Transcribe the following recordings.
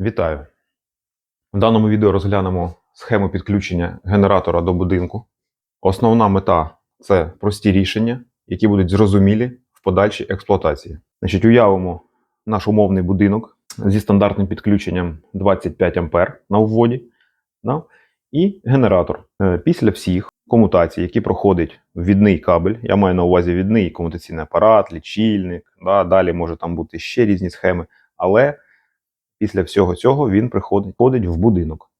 Вітаю! В даному відео розглянемо схему підключення генератора до будинку. Основна мета це прості рішення, які будуть зрозумілі в подальшій експлуатації. Значить, уявимо наш умовний будинок зі стандартним підключенням 25 А на вводі да? і генератор. Е, Після всіх комутацій, які проходить ввідний кабель, я маю на увазі відний комутаційний апарат, лічильник, да? далі може там бути ще різні схеми, але після всього цього він приходить приходить в будинок.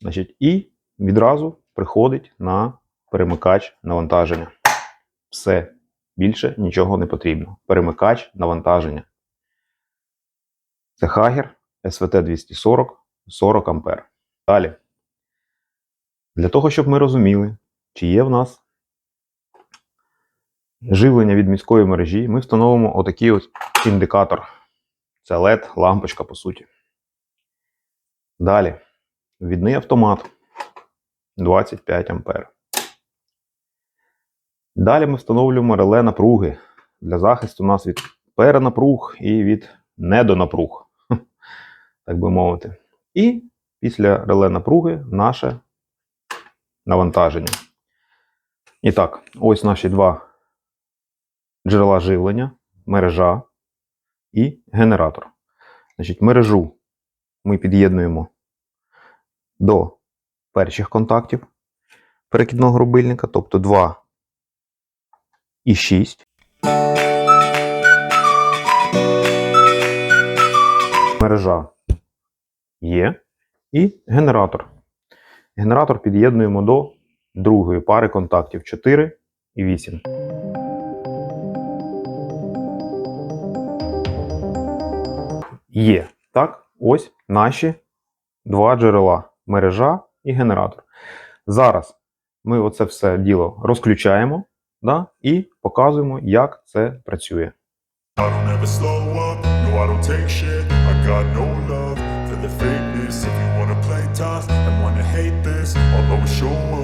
Значить, і відразу приходить на перемикач навантаження. Все. Більше нічого не потрібно. Перемикач навантаження. Це Хагер SVT 240 40 А. Далі. Для того, щоб ми розуміли, чи є в нас живлення від міської мережі, ми встановимо отакий ось індикатор. Це LED, лампочка, по суті. Далі. Відний автомат 25 А. Далі ми встановлюємо реле напруги для захисту нас від перенапруг і від недонапруг, так би мовити. І після реле напруги наше навантаження. І так, ось наші два джерела живлення, мережа і генератор. Значить, мережу ми під'єднуємо до перших контактів перекидного рубильника, тобто 2 і 6. Мережа є. І генератор. Генератор під'єднуємо до другої пари контактів 4 і 8. Є. Так, ось наші два джерела мережа і генератор. Зараз ми оце все діло розключаємо да, і показуємо, як це працює. Show up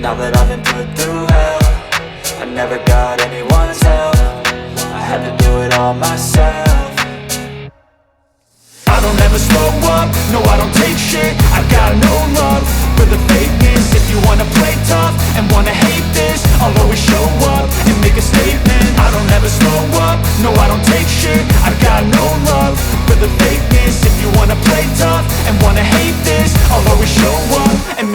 Now that I've been put through hell I never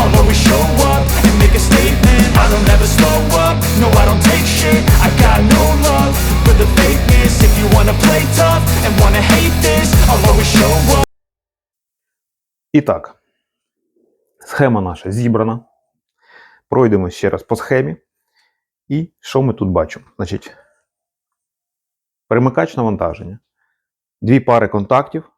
I'll always show up and make a statement I don't ever slow up, no I don't take shit I got no love for the fakeness If you wanna play tough and wanna hate this I'll always show up І так, схема наша зібрана. Пройдемо ще раз по схемі. І що ми тут бачимо? Значить, перемикач навантаження. Дві пари контактів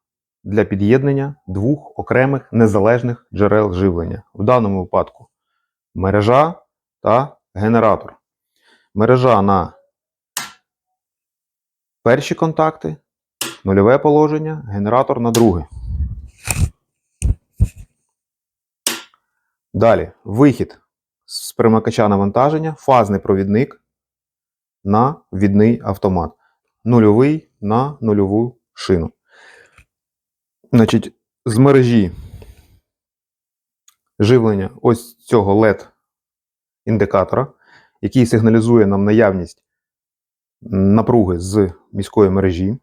для під'єднання двох окремих незалежних джерел живлення. В даному випадку мережа та генератор. Мережа на перші контакти, нульове положення, генератор на друге. Далі вихід з перемикача навантаження, фазний провідник на ввідний автомат. Нульовий на нульову шину. Значить, з мережі живлення ось цього LED індикатора, який сигналізує нам наявність напруги з міської мережі.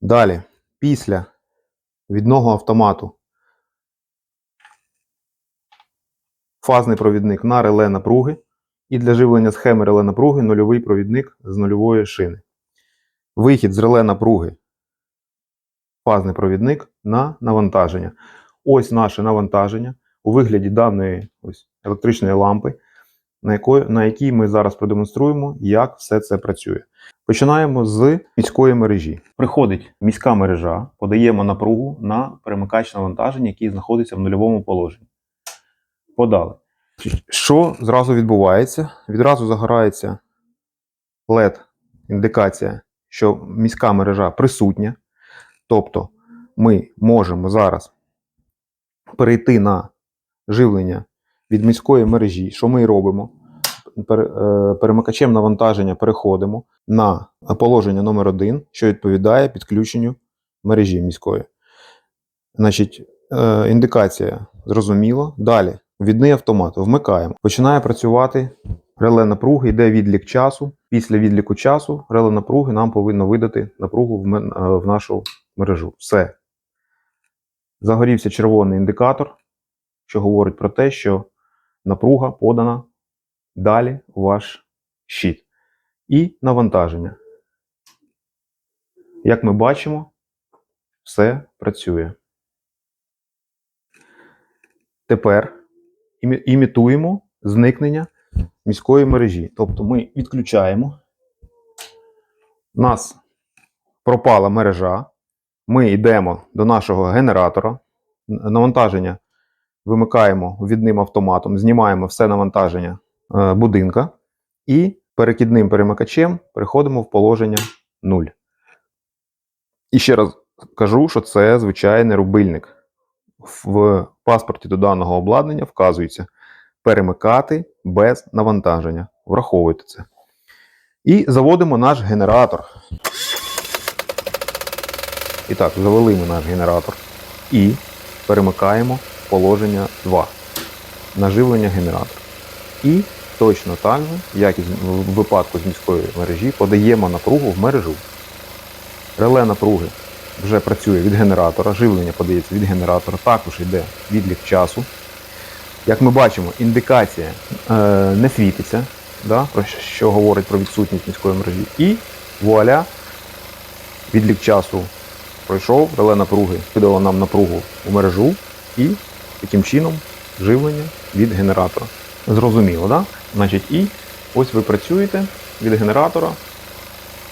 Далі, після відного автомату фазний провідник на реле напруги, і для живлення схеми реле напруги нульовий провідник з нульової шини. Вихід з реле напруги, фазний провідник на навантаження. Ось наше навантаження у вигляді даної ось електричної лампи, на, якої, на якій ми зараз продемонструємо, як все це працює. Починаємо з міської мережі. Приходить міська мережа, подаємо напругу на перемикач навантаження, який знаходиться в нульовому положенні. Подали. Що зразу відбувається? Відразу загорається LED індикація, що міська мережа присутня. Тобто ми можемо зараз перейти на живлення від міської мережі, що ми і робимо. Е, Перемикачем навантаження переходимо на положення номер 1 що відповідає підключенню мережі міської. Значить, е, індикація зрозуміло. Далі, відний автомат вмикаємо. Починає працювати реле напруги, йде відлік часу. Після відліку часу реле напруги нам повинно видати напругу в, е, в нашу мережу. Все. Загорівся червоний індикатор, що говорить про те, що напруга подана далі ваш щит. І навантаження. Як ми бачимо, все працює. Тепер імітуємо зникнення міської мережі. Тобто ми відключаємо. У нас пропала мережа. Ми йдемо до нашого генератора. Навантаження вимикаємо відним автоматом, знімаємо все навантаження е, будинка і перекидним перемикачем переходимо в положення 0. І ще раз кажу, що це звичайний рубильник. В паспорті до даного обладнання вказується перемикати без навантаження. Враховуйте це. І заводимо наш генератор. І так, завели ми наш генератор і перемикаємо положення 2 на живлення генератора. І точно так же, як і в випадку з міської мережі, подаємо напругу в мережу. Реле напруги вже працює від генератора, живлення подається від генератора, також йде відлік часу. Як ми бачимо, індикація е, не світиться, да, про що говорить про відсутність міської мережі. І вуаля, відлік часу пройшов, реле напруги видало нам напругу у мережу і таким чином живлення від генератора. Зрозуміло? Да? Значить, і ось ви працюєте від генератора,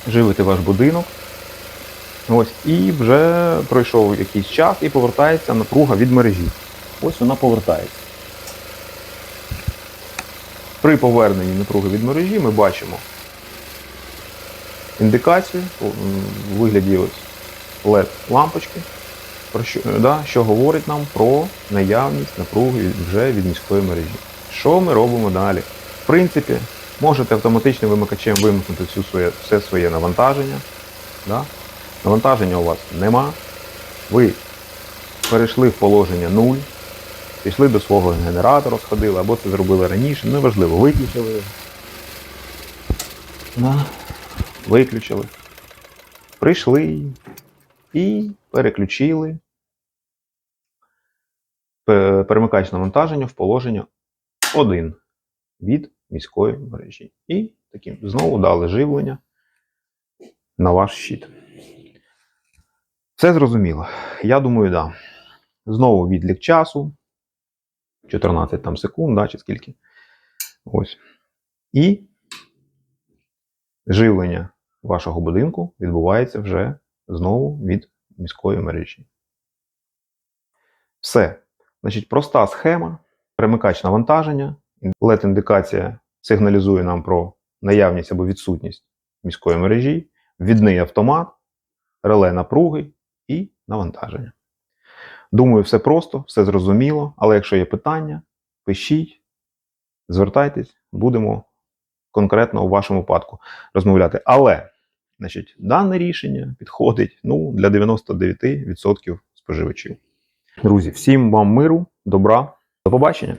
живите ваш будинок. Ось, і вже пройшов якийсь час і повертається напруга від мережі. Ось вона повертається. При поверненні напруги від мережі ми бачимо індикацію у вигляді ось LED лампочки, про що, да, що говорить нам про наявність напруги вже від міської мережі. Що ми робимо далі? В принципі, можете автоматичним вимикачем вимкнути всю своє, все своє навантаження. Да? Навантаження у вас нема. Ви перейшли в положення 0, пішли до свого генератора, сходили, або це зробили раніше, неважливо, виключили. Да. Виключили. Прийшли і переключили перемикач навантаження в положення 1 від міської мережі. І таким знову дали живлення на ваш щит. Це зрозуміло. Я думаю, да. Знову відлік часу. 14 там секунд, да, чи скільки. Ось. І живлення вашого будинку відбувається вже знову від міської мережі. Все. Значить, проста схема, перемикач навантаження, LED-індикація сигналізує нам про наявність або відсутність міської мережі, відний автомат, реле напруги і навантаження. Думаю, все просто, все зрозуміло, але якщо є питання, пишіть, звертайтесь, будемо конкретно у вашому випадку розмовляти. Але значить, дане рішення підходить ну, для 99% споживачів. Друзі, всім вам миру, добра, до побачення!